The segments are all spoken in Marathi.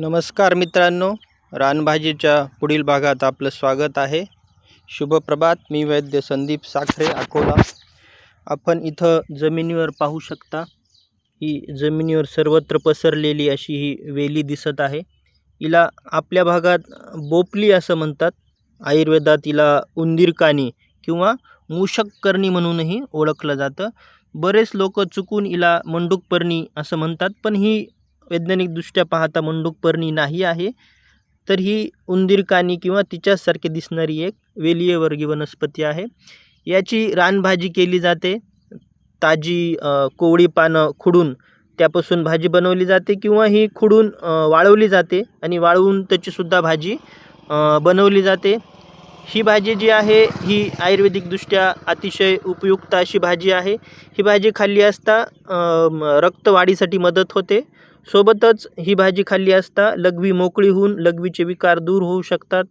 नमस्कार मित्रांनो रानभाजीच्या पुढील भागात आपलं स्वागत आहे. शुभप्रभात मी वैद्य संदीप साखरे अकोला. आपण इथं जमिनीवर पाहू शकता ही जमिनीवर सर्वत्र पसरलेली अशी ही वेली दिसत आहे. हिला आपल्या भागात बोपली असं म्हणतात. आयुर्वेदात हिला उंदीरकानी किंवा मूषककर्णी म्हणूनही ओळखलं जातं. बरेच लोक चुकून हिला मंडूकपर्णी असं म्हणतात पण ही वैज्ञानिकदृष्ट्या पाहता मंडूकपर्णी नाही आहे तर ही उंदीरकानी किंवा तिच्यासारखी दिसणारी एक वेलीयवर्गीय वनस्पती आहे. याची रानभाजी केली जाते. ताजी कोवळी पानं खुडून त्यापासून भाजी बनवली जाते किंवा ही खुडून वाळवली जाते आणि वाळवून त्याचीसुद्धा भाजी बनवली जाते. ही भाजी जी आहे ही आयुर्वेदिकदृष्ट्या अतिशय उपयुक्त अशी भाजी आहे. ही भाजी खाल्ली असता रक्तवाढीसाठी मदत होते. सोबतच ही भाजी खाल्ली असता लघवी मोकळी होऊन लघवीचे विकार दूर होऊ शकतात.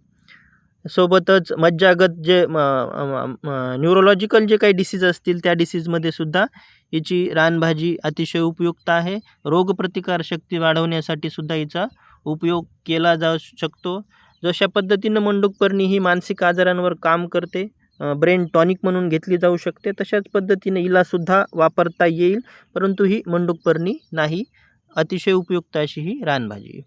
सोबतच मज्जागत जे न्यूरोलॉजिकल जे काही डिसीज असतील त्या डिसीजमध्ये सुद्धा हिची रानभाजी अतिशय उपयुक्त आहे. रोगप्रतिकारशक्ती वाढवण्यासाठी सुद्धा हिचा उपयोग केला जाऊ शकतो. जशा पद्धतीनं मंडूकपर्णी ही मानसिक आजारांवर काम करते ब्रेन टॉनिक म्हणून घेतली जाऊ शकते तशाच पद्धतीने हिलासुद्धा वापरता येईल परंतु ही मंडूकपर्णी नाही. अतिशय उपयुक्त अशी ही रानभाजी.